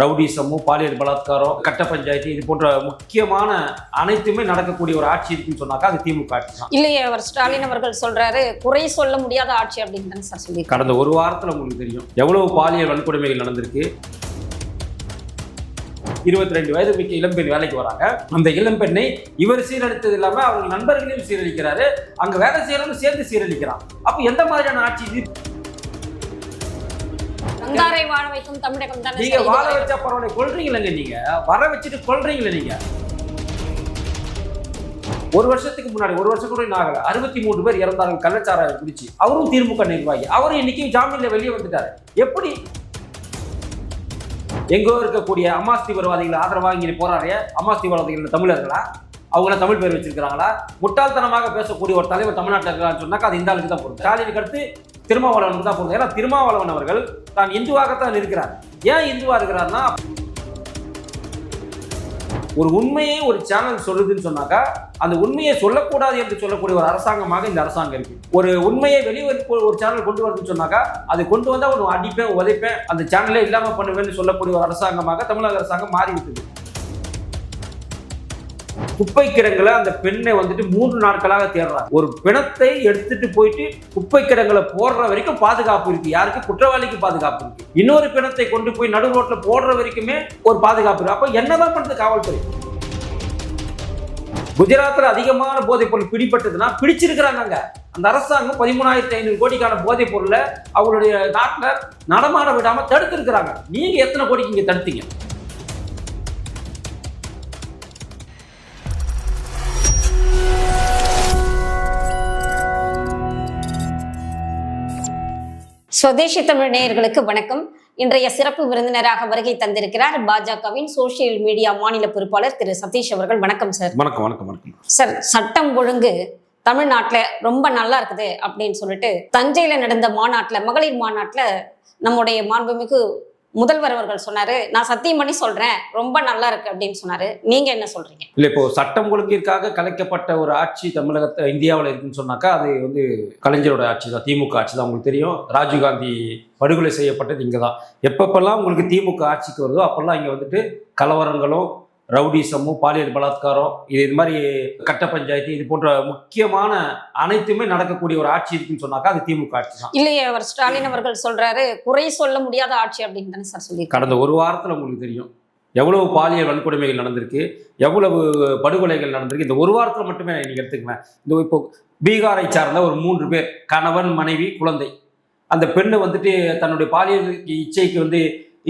ரவுடிசமும் பாலியல் பலாத்காரம் கட்ட பஞ்சாயத்து இது போன்ற முக்கியமான அனைத்துமே நடக்கக்கூடிய ஒரு ஆட்சி இருக்குன்னு சொன்னாக்கா அது திமுக ஆட்சி தான். இல்லையே அவர் ஸ்டாலின் அவர்கள் சொல்றாரு குறை சொல்ல முடியாத ஆட்சி அப்படின்னு தானே சார் சொல்லி கடந்த ஒரு வாரத்தில் உங்களுக்கு தெரியும். எவ்வளவு பாலியல் வன்கொடுமைகள் நடந்திருக்கு? இருபத்தி ரெண்டு வயது மிக்க இளம்பெண் வேலைக்கு வராங்க. அந்த இளம்பெண்ணை இவர் சீரழித்தது இல்லாம அவங்க நண்பர்களையும் சீரழிக்கிறாரு. அங்க வேலை செய்யறவங்க சேர்ந்து சீரழிக்கிறான் அப்ப எந்த மாதிரியான ஆட்சி வந்தாரை வாழ வைக்கும் தமிழகம் தானே நீங்க வாழ வச்சா பரவாயில்ல கொள்றீங்களங்க நீங்க? வர வச்சுட்டு கொள்றீங்களே நீங்க? ஒரு வருஷத்துக்கு முன்னாடி ஒரு வருஷம் கூட ஆகல. அறுபத்தி மூணு பேர் இறந்தாங்க கள்ளச்சாராயம் குடிச்சு. அவரும் திமுக நிர்வாகி. அவரும் இன்னைக்கு ஜாமீன்ல வெளியே வந்துட்டாரு. எப்படி? எங்கோ இருக்கக்கூடிய அமாஸ் தீவிரவாதிகள் ஆதரவாக இங்கே போறாரு அமாஸ் தீவிரவாதிகள் தமிழர்களா? அவங்கள தமிழ் பேர் வச்சிருக்கிறாங்களா? முட்டாள்தனமாக பேசக்கூடிய ஒரு தலைவர் தமிழ்நாட்டில் இருக்கிறான்னு சொன்னாக்கா அது இந்த ஆளுக்கு தான் பொருள் ஸ்டாலினுக்கு அடுத்து திருமாவளவனுக்கு தான் பொருள் ஏன்னா திருமாவளவன் அவர்கள் தான் இந்துவாகத்தான் இருக்கிறார். ஏன் இந்துவா இருக்கிறார்னா ஒரு உண்மையை ஒரு சேனல் சொல்லுதுன்னு சொன்னாக்கா அந்த உண்மையை சொல்லக்கூடாது என்று சொல்லக்கூடிய ஒரு அரசாங்கமாக இந்த அரசாங்கம் இருக்கு. ஒரு உண்மையை வெளியே ஒரு சேனல் கொண்டு வருதுன்னு சொன்னாக்கா அது கொண்டு வந்தால் ஒன்று அடிப்பேன் உதைப்பேன் அந்த சேனலே இல்லாமல் பண்ணுவேன்னு சொல்லக்கூடிய ஒரு அரசாங்கமாக தமிழக அரசாங்கம் மாறிவிட்டது. குப்பை கிடங்களை அந்த பெண்ணை வந்துட்டு மூன்று நாட்களாக தேடுறாங்க. ஒரு பிணத்தை எடுத்துட்டு போயிட்டு குப்பை கிடங்களை போடுற வரைக்கும் பாதுகாப்பு இருக்கு. யாருக்கு? குற்றவாளிக்கு பாதுகாப்பு இருக்கு. இன்னொரு பிணத்தை கொண்டு போய் நடு ரோட்ல போடுற வரைக்குமே ஒரு பாதுகாப்பு இருக்கு. அப்ப என்னதான் பண்றது காவல்துறை? குஜராத்தில் அதிகமான போதைப் பொருள் பிடிபட்டதுன்னா பிடிச்சிருக்கிறாங்க அந்த அரசாங்கம் பதிமூணாயிரத்தி ஐநூறு கோடிக்கான போதைப் பொருளை அவங்களுடைய நாட்டில் நடமாட விடாமல் தடுத்திருக்கிறாங்க. நீங்கள் எத்தனை கோடிக்கு இங்கே தடுத்தீங்க? சுதேசி தமிழ் நேயர்களுக்கு வணக்கம். இன்றைய சிறப்பு விருந்தினராக வருகை தந்திருக்கிறார் பாஜகவின் சோசியல் மீடியா மாநில பொறுப்பாளர் திரு சதீஷ் அவர்கள். வணக்கம் சார் வணக்கம் வணக்கம் வணக்கம். சார் சட்டம் ஒழுங்கு தமிழ்நாட்டில் ரொம்ப நல்லா இருக்குது அப்படின்னு சொல்லிட்டு தஞ்சையில நடந்த மாநாட்டில் மகளிர் மாநாட்டில் நம்முடைய மாண்புமிகு முதல்வர் அவர்கள் சொன்னாரு நான் சத்தியம் பண்ணி சொல்றேன் ரொம்ப நல்லா இருக்கு அப்படின்னு சொன்னாரு. நீங்க என்ன சொல்றீங்க? இல்லை இப்போ சட்டம் ஒழுங்கிற்காக கலைக்கப்பட்ட ஒரு ஆட்சி தமிழகத்தை இந்தியாவில் இருக்குன்னு சொன்னாக்கா அது வந்து கலைஞரோட ஆட்சி தான் திமுக ஆட்சி தான் உங்களுக்கு தெரியும். ராஜீவ்காந்தி படுகொலை செய்யப்பட்டது இங்கே தான் எப்பப்பெல்லாம் உங்களுக்கு திமுக ஆட்சிக்கு வருதோ அப்போல்லாம் இங்கே வந்துட்டு கலவரங்களும் ரவுடிசமும் பாலியல் பலாத்காரம் இது இது மாதிரி கட்ட பஞ்சாயத்து இது போன்ற முக்கியமான அனைத்துமே நடக்கக்கூடிய ஒரு ஆட்சி இருக்குன்னு சொன்னாக்கா அது திமுக ஆட்சி தான். இல்லையே அவர் ஸ்டாலின் அவர்கள் சொல்றாரு குறை சொல்ல முடியாத ஆட்சி அப்படின்னு தானே சார் சொல்லி கடந்த ஒரு வாரத்தில் உங்களுக்கு தெரியும். எவ்வளவு பாலியல் வன்கொடுமைகள் நடந்திருக்கு எவ்வளவு படுகொலைகள் நடந்திருக்கு இந்த ஒரு வாரத்தில் மட்டுமே நீங்கள் எடுத்துக்கலாம் இந்த இப்போ பீகாரை சார்ந்த ஒரு மூன்று பேர் கணவன் மனைவி குழந்தை. அந்த பெண்ணை வந்துட்டு தன்னுடைய பாலியல் இச்சைக்கு வந்து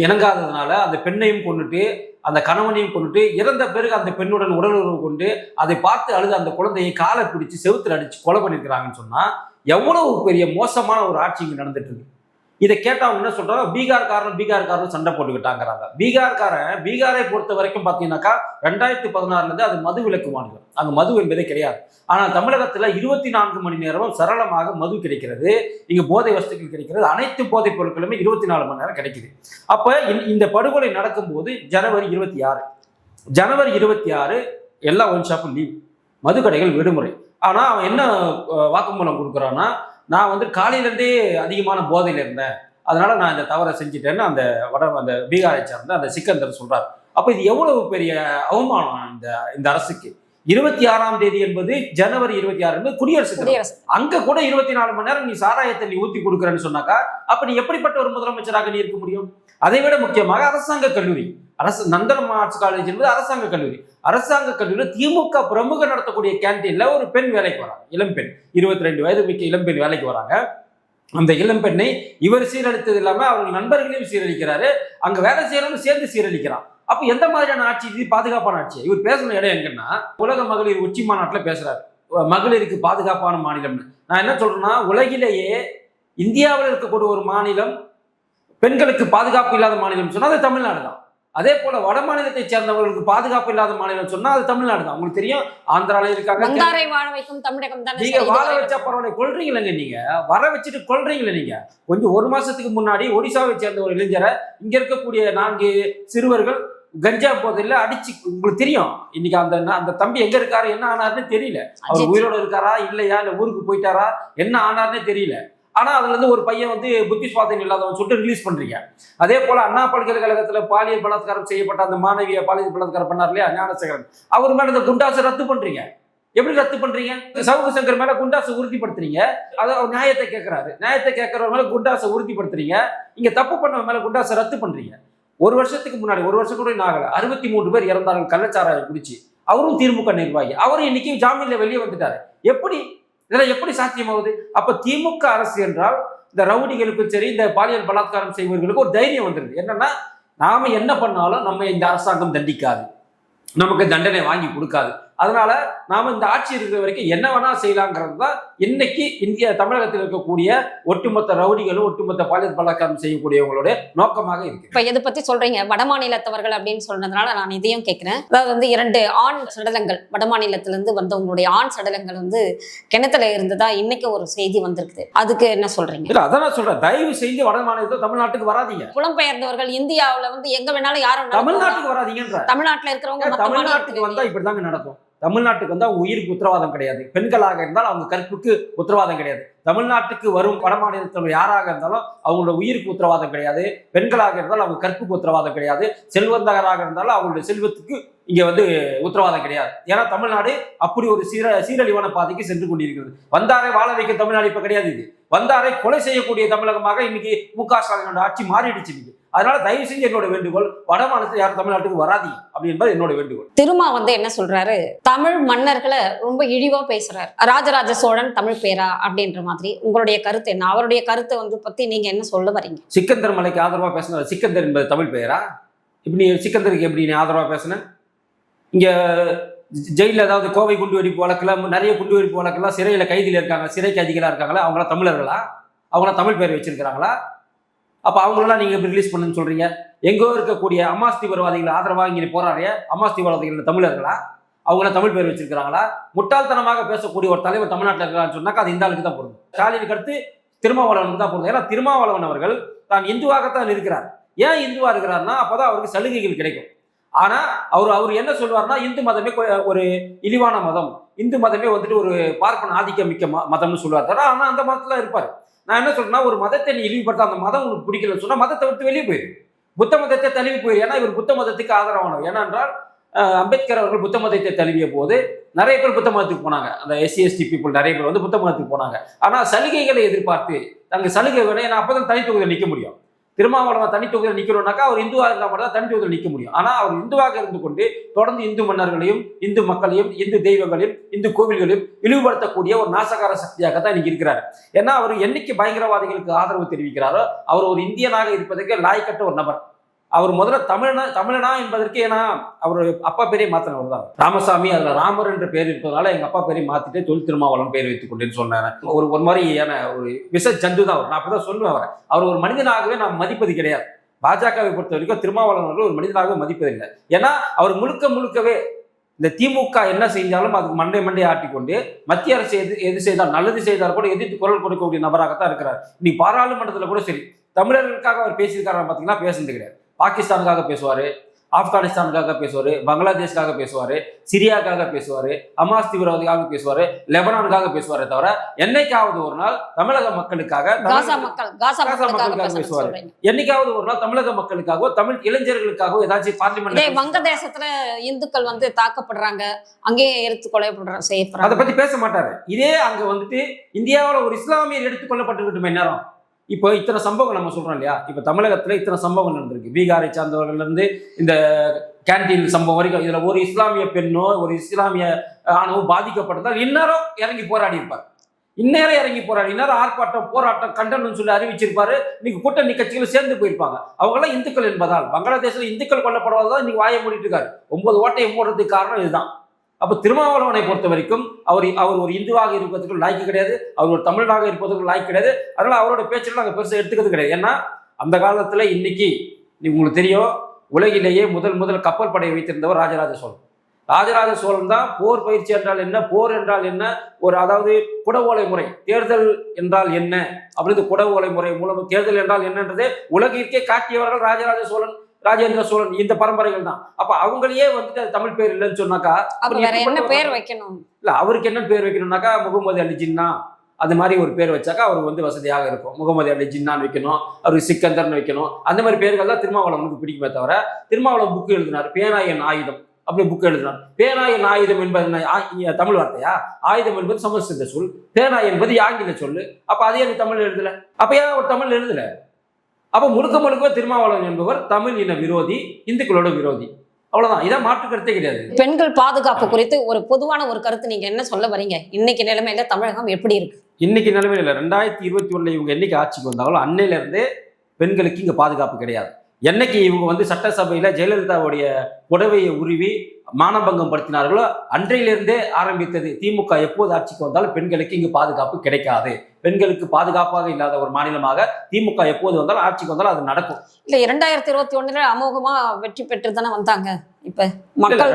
இணங்காததுனால அந்த பெண்ணையும் கொண்டுட்டு அந்த கணவனையும் கொண்டுட்டு இறந்த பிறகு அந்த பெண்ணுடன் உடலுறவு கொண்டு அதை பார்த்து அழுது அந்த குழந்தையை காலை பிடிச்சி செவுத்துல அடிச்சு கொலை பண்ணியிருக்கிறாங்கன்னு சொன்னா எவ்வளவு பெரிய மோசமான ஒரு ஆட்சி இங்கே நடந்துட்டு இருக்கு. இதை கேட்டால் அவங்க என்ன சொல்றாங்க? பீகார்காரன் பீகார்காரன் சண்டை போட்டுக்கிட்டாங்கிறாங்க. பீகார்காரன் பீகாரை பொறுத்த வரைக்கும் பார்த்தீங்கன்னாக்கா ரெண்டாயிரத்தி பதினாறுலேருந்து அது மது விலக்கு மாநிலம். அங்கே மது என்பதே கிடையாது. ஆனால் தமிழகத்தில் இருபத்தி நான்கு மணி நேரமும் சரளமாக மது கிடைக்கிறது. இங்கே போதை வசதிகள் கிடைக்கிறது. அனைத்து போதைப் பொருட்களுமே இருபத்தி நாலு மணி நேரம் கிடைக்குது. அப்போ இந்த- இந்த படுகொலை நடக்கும்போது ஜனவரி இருபத்தி ஆறு. ஜனவரி இருபத்தி ஆறு எல்லா ஒன் ஷாப்பும் லீவ் மதுக்கடைகள் விடுமுறை. ஆனால் அவன் என்ன வாக்குமூலம் கொடுக்குறான்னா நான் வந்து காலையிலேருந்தே அதிகமான போதையில் இருந்தேன். அதனால நான் இந்த தவறை செஞ்சுட்டேன்னு அந்த வட அந்த பீகாரை சார்ந்த அந்த சிக்கந்தர் சொல்றார். அப்போ இது எவ்வளவு பெரிய அவமானம் இந்த இந்த அரசுக்கு? இருபத்தி ஆறாம் தேதி என்பது ஜனவரி இருபத்தி ஆறு என்பது குடியரசு குடியரசு அங்க கூட இருபத்தி நாலு மணி நேரம் நீ சாராயத்தை நீ ஊத்தி கொடுக்குறேன்னு சொன்னாக்கா அப்ப நீ எப்படிப்பட்ட ஒரு முதலமைச்சராக நீ இருக்க முடியும்? அதை விட முக்கியமாக அரசாங்க கல்லூரி. அரசு நந்தனம் ஆர்ட்ஸ் காலேஜ் என்பது அரசாங்க கல்லூரி. அரசாங்க கல்லூரியில் திமுக பிரமுகர் நடத்தக்கூடிய கேன்டீன்ல ஒரு பெண் வேலைக்கு வராங்க. இளம்பெண் இருபத்தி ரெண்டு வயது மிக்க இளம்பெண் வேலைக்கு வராங்க. அந்த இளம்பெண்ணை இவர் சீரழித்தது இல்லாம அவங்க நண்பர்களையும் சீரழிக்கிறாரு. அங்க வேலை செய்யறவங்க சேர்ந்து சீரழிக்கிறான். அப்ப எந்த மாதிரியான ஆட்சி இது? பாதுகாப்பான ஆட்சி. இவர் பேசுன இடம் எங்கன்னா உலக மகளிர் உச்சி மாநாட்டில் பேசுறாரு. மகளிருக்கு பாதுகாப்பான மாநிலம்னு. நான் என்ன சொல்றேன்னா உலகிலேயே இந்தியாவில் இருக்கக்கூடிய ஒரு மாநிலம் பெண்களுக்கு பாதுகாப்பு இல்லாத மாநிலம் சொன்னா அது தமிழ்நாடு தான். அதே போல வட மாநிலத்தை சேர்ந்தவர்களுக்கு பாதுகாப்பு இல்லாத மாநிலம் சொன்னா அது தமிழ்நாடு தான். உங்களுக்கு தெரியும்? ஆந்திரால இருக்காங்க வாழ வைக்கும் தமிழகம் தானே நீங்க வாழ வச்சா பரவாயில்ல கொள்றீங்களங்க நீங்க. வர வச்சுட்டு கொள்றீங்களே நீங்க. கொஞ்சம் ஒரு மாசத்துக்கு முன்னாடி ஒடிசாவை சேர்ந்த ஒரு இளைஞரை இங்க இருக்கக்கூடிய நான்கு சிறுவர்கள் கஞ்சா போதையில அடிச்சு உங்களுக்கு தெரியும். இன்னைக்கு அந்த அந்த தம்பி எங்க இருக்காரு என்ன ஆனாருன்னு தெரியல. அவர். உயிரோட இருக்காரா இல்லையா இல்ல ஊருக்கு போயிட்டாரா என்ன ஆனார்னே தெரியல. ஆனா அதுல இருந்து ஒரு பையன் வந்து புத்தி சுவாதீனம் இல்லாதவன் சொல்லிட்டு ரிலீஸ் பண்றீங்க. அதே போல அண்ணா பல்கலைக்கழகத்துல பாலியல் பலாத்காரம் செய்யப்பட்ட அந்த மாணவியை பாலியல் பலாத்காரம் பண்ணார் இல்லையா? ஞானசேகரன். அவர் மேல இந்த குண்டாசை ரத்து பண்றீங்க. எப்படி ரத்து பண்றீங்க? சவுக்கு சங்கர் மேல குண்டாசை உறுதிப்படுத்துறீங்க. அதை அவர் நியாயத்தை கேட்கிறாரு நியாயத்தை கேட்கறவர் மேல குண்டாசை உறுதிப்படுத்துறீங்க. இங்க தப்பு பண்ணவன் மேல குண்டாசை ரத்து பண்றீங்க. ஒரு வருஷத்துக்கு முன்னாடி ஒரு வருஷம் கூட நாகல அறுபத்தி மூன்று பேர் இறந்தார்கள். கள்ளச்சாராயம் குடிச்சு. அவரும் திமுக நிர்வாகி. அவரும் இன்னைக்கு ஜாமீன்ல வெளியே வந்துட்டாரு. எப்படி இதெல்லாம் எப்படி சாத்தியமாகுது? அப்ப திமுக அரசு என்றால் இந்த ரவுடிகளுக்கும் சரி இந்த பாலியல் பலாத்காரம் செய்வர்களுக்கு ஒரு தைரியம் வந்துருது. என்னன்னா நாம என்ன பண்ணாலும் நம்ம இந்த அரசாங்கம் தண்டிக்காது. நமக்கு தண்டனை வாங்கி கொடுக்காது. அதனால நாம இந்த ஆட்சி இருக்கிற வரைக்கும் என்ன வேணா செய்யலாங்கிறது தான் இன்னைக்கு இந்திய தமிழகத்தில் இருக்கக்கூடிய ஒட்டுமொத்த ரவுடிகளும் ஒட்டுமொத்த பாலியல் பலாத்காரம் செய்யக்கூடியவங்களுடைய நோக்கமாக இருக்கு இப்ப எதை பத்தி சொல்றீங்க? வடமாநிலத்தவர்கள் அப்படின்னு சொன்னதுனால நான் இதையும் கேட்கிறேன் அதாவது வந்து இரண்டு ஆண் சடலங்கள் வடமாநிலத்துல இருந்து வந்தவங்களுடைய ஆண் சடலங்கள் வந்து கிணத்துல இருந்ததா இன்னைக்கு ஒரு செய்தி வந்திருக்குது. அதுக்கு என்ன சொல்றீங்க? இல்ல அதான் நான் சொல்றேன். தயவு செஞ்சு வட மாநிலத்தில் தமிழ்நாட்டுக்கு வராதீங்க. புலம்பெயர்ந்தவர்கள் இந்தியாவுல வந்து எங்க வேணாலும் யாரும். தமிழ்நாட்டுக்கு வராதீங்கன்ற. தமிழ்நாட்டுல இருக்கிறவங்க தமிழ்நாட்டுக்கு வந்தா இப்படிதாங்க நடக்கும். தமிழ்நாட்டுக்கு வந்தால் அவங்க உயிருக்கு உத்தரவாதம் கிடையாது. பெண்களாக இருந்தால் அவங்க கற்புக்கு உத்தரவாதம் கிடையாது. தமிழ்நாட்டுக்கு வரும் வட மாநிலத்தில் யாராக இருந்தாலும் அவங்களோட உயிருக்கு உத்தரவாதம் கிடையாது. பெண்களாக இருந்தால் அவங்க கற்புக்கு உத்தரவாதம் கிடையாது. செல்வந்தகராக இருந்தாலும் அவங்களுடைய செல்வத்துக்கு இங்கே வந்து உத்தரவாதம் கிடையாது. ஏன்னா தமிழ்நாடு அப்படி ஒரு சீர சீரழிவான பாதைக்கு சென்று கொண்டிருக்கிறது. வந்தாரே வாழ வைக்க தமிழ்நாடு இப்போ கிடையாது இது. வந்தாரை கொலை செய்யக்கூடிய தமிழகமாக இன்னைக்கு மு க ஸ்டாலினோட ஆட்சி மாறிடுச்சு இன்னைக்கு. அதனால தயவு செஞ்சு என்னோட வேண்டுகோள் வட மாநிலத்தில் யாரும் தமிழ்நாட்டுக்கு வராதீங்க அப்படி என்பது என்னோட வேண்டுகோள். திருமா வந்து என்ன சொல்றாரு? தமிழ் மன்னர்களை ரொம்ப இழிவா பேசுறாரு. ராஜராஜ சோழன் தமிழ் பேரா அப்படின்ற மாதிரி உங்களுடைய கருத்து என்ன? அவருடைய கருத்தை வந்து பத்தி நீங்க என்ன சொல்ல வரீங்க? சிக்கந்தர் மலைக்கு ஆதரவா பேசின சிக்கந்தர் என்பது தமிழ் பெயரா இப்ப நீ சிக்கந்தருக்கு எப்படி நீ ஆதரவா பேசுன? இங்க ஜெயிலில் ஏதாவது கோவை குண்டு வெடிப்பு வழக்கில் நிறைய குண்டு வெடிப்பு வழக்கெல்லாம் சிறையில் கைதியில் இருக்காங்க சிறை கைதிகளாக இருக்காங்களா? அவங்களாம் தமிழர்களா? அவங்களாம் தமிழ் பேர் வச்சிருக்கிறாங்களா? அப்போ அவங்களெல்லாம் நீங்கள் எப்படி ரிலீஸ் பண்ணுன்னு சொல்கிறீங்க எங்கோ இருக்கக்கூடிய அம்மாஸ் தீவிரவாதிகள் ஆதரவாக இங்கே போராடிய அம்மாஸ் தீவிரவாதிகள் தமிழர்களா? அவங்களாம் தமிழ் பேர் வச்சிருக்கிறாங்களா? முட்டாள்தனமாக பேசக்கூடிய ஒரு தலைவர் தமிழ்நாட்டில் இருக்கிறான்னு சொன்னாக்கா அது இந்த ஆளுக்கு தான் பொருந்தும். ஸ்டாலினுக்கு அடுத்து திருமாவளவனுக்கு தான் பொருந்தும். ஏன்னா திருமாவளவன் அவர்கள் தான் இந்துவாகத்தான் இருக்கிறார். ஏன் இந்துவாக இருக்கிறார்னா அப்போதான் அவருக்கு சலுகைகள் கிடைக்கும். ஆனா அவர் அவர் என்ன சொல்வார்னா இந்து மதமே ஒரு இழிவான மதம். இந்து மதமே வந்துட்டு ஒரு பார்ப்பன ஆதிக்கம் மிக்க மதம்னு சொல்லுவார் தவிர ஆனா அந்த மதத்துல இருப்பார். நான் என்ன சொல்றேன்னா ஒரு மதத்தை நீ இழிவுபடுத்த அந்த மதம் உனக்கு பிடிக்கலன்னு சொன்னா மதத்தை விட்டு வெளியே போயிரு. புத்த மதத்தை தழுவி போயிரு. ஏன்னா இவர் புத்த மதத்துக்கு ஆதரவானவர். ஏனென்றால் அம்பேத்கர் அவர்கள் புத்த மதத்தை தழுவிய போது நிறைய பேர் புத்த மதத்துக்கு போனாங்க. அந்த எஸ்சி எஸ்டி பீப்புள் நிறைய பேர் வந்து புத்த மதத்துக்கு போனாங்க. ஆனா சலுகைகளை எதிர்பார்த்து அங்க சலுகை வேணும் நான் அப்பதான் தனி தொகுதியில் நிக்க முடியும். திருமாவளவன் தனி தொகுதியில் நிக்கிறோம்னாக்கா அவர் இந்துவாக இருந்தால் மட்டும் தான் தனி தொகுதியில் நிற்க முடியும். ஆனால் அவர் இந்துவாக இருந்து கொண்டு தொடர்ந்து இந்து மன்னர்களையும் இந்து மக்களையும் இந்து தெய்வங்களையும் இந்து கோவில்களையும் இழிவுபடுத்தக்கூடிய ஒரு நாசகார சக்தியாக தான் இன்னைக்கு இருக்கிறார். ஏன்னா அவர் என்னைக்கு பயங்கரவாதிகளுக்கு ஆதரவு தெரிவிக்கிறாரோ அவர் ஒரு இந்தியனாக இருப்பதற்கு லாய்க்கட்ட ஒரு நபர். அவர் முதல்ல தமிழனா தமிழனா என்பதற்கு ஏன்னா அவர் அப்பா பேரே மாத்தினவர் தான் ராமசாமி அதுல ராமர் என்ற பேர் இருப்பதனால எங்க அப்பா பேரை மாத்திட்டு தொழில் திருமாவளம் பேர் வைத்துக் கொண்டேன்னு சொன்னார். ஒரு ஒரு மாதிரியான ஒரு விச ஜந்து தான் அவர். நான் அப்பதான் சொல்லுவேன் அவரை. அவர் ஒரு மனிதனாகவே நான் மதிப்பது கிடையாது. பாஜகவை பொறுத்த வரைக்கும் திருமாவளவன் அவர்கள் ஒரு மனிதனாகவே மதிப்பதில்லை. ஏன்னா அவர் முழுக்க முழுக்கவே இந்த திமுக என்ன செஞ்சாலும் அதுக்கு மண்டை மண்டை ஆட்டிக்கொண்டு மத்திய அரசு எது எது செய்தால் நல்லது செய்தால் கூட எதிர்த்து குரல் கொடுக்கக்கூடிய நபராகத்தான் இருக்கிறார். இன்னைக்கு பாராளுமன்றத்தில் கூட சரி தமிழர்களுக்காக அவர் பேசியிருக்காரு பார்த்தீங்கன்னா பேசுனது கிடையாது. பாகிஸ்தானுக்காக பேசுவார் ஆப்கானிஸ்தானுக்காக பேசுவார் பங்களாதேஷ்காக பேசுவார் சிரியாக்காக பேசுவார் அமாஸ் தீவிரவாதிக்காக பேசுவார் லெபனானுக்காக பேசுவாரே தவிர என்னைக்காவது ஒரு நாள் தமிழக மக்களுக்காக காசா தமிழக- மக்கள் காசா காசா மக்களுக்காக மக்களுக்காக பேச பேசுவாரு. என்னைக்காவது ஒரு நாள் தமிழக மக்களுக்காகவோ தமிழ் இளைஞர்களுக்காகவோ ஏதாச்சும் பார்லிமெண்ட் வங்கதேசத்துல இந்துக்கள் வந்து தாக்கப்படுறாங்க. அங்கேயே எடுத்து அதை செய்யப்படுறாங்க. பத்தி பேச மாட்டாரு. இதே அங்க வந்துட்டு இந்தியாவுல ஒரு இஸ்லாமியர் எடுத்துக் கொல்லப்பட்டிருக்கட்டும் நேரம் இப்போ இத்தனை சம்பவங்கள் நம்ம சொல்கிறோம் இல்லையா? இப்போ தமிழகத்தில் இத்தனை சம்பவங்கள் நடந்திருக்கு. பீகாரை சார்ந்தவர்கள்லேருந்து இந்த கேண்டீன் சம்பவம் வரைக்கும் இதில் ஒரு இஸ்லாமிய பெண்ணோ ஒரு இஸ்லாமிய ஆணவோ பாதிக்கப்பட்டதால் இந்நேரம் இறங்கி போராடி இருப்பார். இந்நேரம் இறங்கி போராடி இந்நேரம் ஆர்ப்பாட்டம் போராட்டம் கண்டனம் சொல்லி அறிவிச்சிருப்பாரு. இன்னைக்கு கூட்டணி கட்சிகள் சேர்ந்து போயிருப்பாங்க. அவங்களாம் இந்துக்கள் என்பதால் பங்களாதேஷில் இந்துக்கள் கொல்லப்படுவதால் இன்னைக்கு வாயை மூடிட்டு இருக்காரு. ஒன்பது ஓட்டையை மூடுறதுக்கு காரணம் இதுதான். அப்போ திருமாவளவனை பொறுத்த வரைக்கும் அவர் அவர் ஒரு இந்துவாக இருப்பதற்கு லாய்க்கு கிடையாது. அவர் ஒரு தமிழனாக இருப்பதற்கு லாய்க்கு கிடையாது. அதனால் அவரோட பேச்செல்லாம் நாங்கள் பெருசாக எடுத்துக்கிறது கிடையாது. ஏன்னா அந்த காலத்தில் இன்னைக்கு நீ- உங்களுக்கு தெரியும் உலகிலேயே முதல் முதல் கப்பல் படையை வைத்திருந்தவர் ராஜராஜ சோழன். ராஜராஜ சோழன் தான் போர் பயிற்சி என்றால் என்ன போர் என்றால் என்ன ஒரு அதாவது குடவோலை முறை தேர்தல் என்றால் என்ன அப்படின்னு குடவோலை முறை மூலம் தேர்தல் என்றால் என்னன்றதே உலகிற்கே காட்டியவர்கள் ராஜராஜ சோழன். ராஜேந்திர சோழன் இந்த பரம்பரைகள் தான். அப்ப அவங்களையே வந்துட்டு தமிழ் பேர் இல்லைன்னு சொன்னாக்கா என்ன பேர் வைக்கணும்? இல்ல அவருக்கு என்ன பேர் வைக்கணும்னாக்கா முகமது அலி ஜின்னா. அந்த மாதிரி ஒரு பேர் வச்சாக்கா அவருக்கு வந்து வசதியாக இருக்கும். முகமது அலி ஜின்னான் வைக்கணும் அவருக்கு சிக்கந்தர்னு வைக்கணும். அந்த மாதிரி பேர்கள் தான் திருமாவளவனுக்கு பிடிக்குமே தவிர திருமாவளவன் புக்கு எழுதினார் பேனாயன் ஆயுதம். அப்படி புக்கு எழுதினார். பேனாயன் ஆயுதம் என்பது என்ன? தமிழ் வார்த்தையா? ஆயுதம் என்பது சமஸ்கிருத சொல். பேனா என்பது ஆங்கில சொல்லு அப்ப அதே தமிழ் எழுதல? அப்ப ஏன் ஒரு தமிழ் எழுதல? அப்ப முழுக்க முழுக்க திருமாவளவன் என்பவர் தமிழ் இன விரோதி இந்துக்களோட விரோதி. அவ்வளவுதான். இதான் மாற்று கருத்தே கிடையாது. பெண்கள் பாதுகாப்பு குறித்து ஒரு பொதுவான ஒரு கருத்து நீங்க என்ன சொல்ல வரீங்க? இன்னைக்கு நிலைமையில தமிழகம் எப்படி இருக்கு? இன்னைக்கு நிலைமையில ரெண்டாயிரத்தி இருபத்தி ஒண்ணுல இவங்க என்னைக்கு ஆட்சிக்கு வந்தாங்களோ அன்னையில இருந்தே பெண்களுக்கு இங்க பாதுகாப்பு கிடையாது. என்னைக்கு இவங்க வந்து சட்டசபையில ஜெயலலிதாவுடைய புடவையை உருவி மானபங்கம் படுத்தினார்களோ அன்றையிலிருந்தே ஆரம்பித்தது திமுக எப்போது ஆட்சிக்கு வந்தாலும் பெண்களுக்கு இங்கு பாதுகாப்பு கிடைக்காது. பெண்களுக்கு பாதுகாப்பாக இல்லாத ஒரு மாநிலமாக திமுக எப்போது வந்தாலும் ஆட்சிக்கு வந்தாலும் அது நடக்கும். இல்ல இரண்டாயிரத்தி இருபத்தி ஒண்ணுல அமோகமா வெற்றி பெற்று தானே வந்தாங்க? இப்ப மக்கள்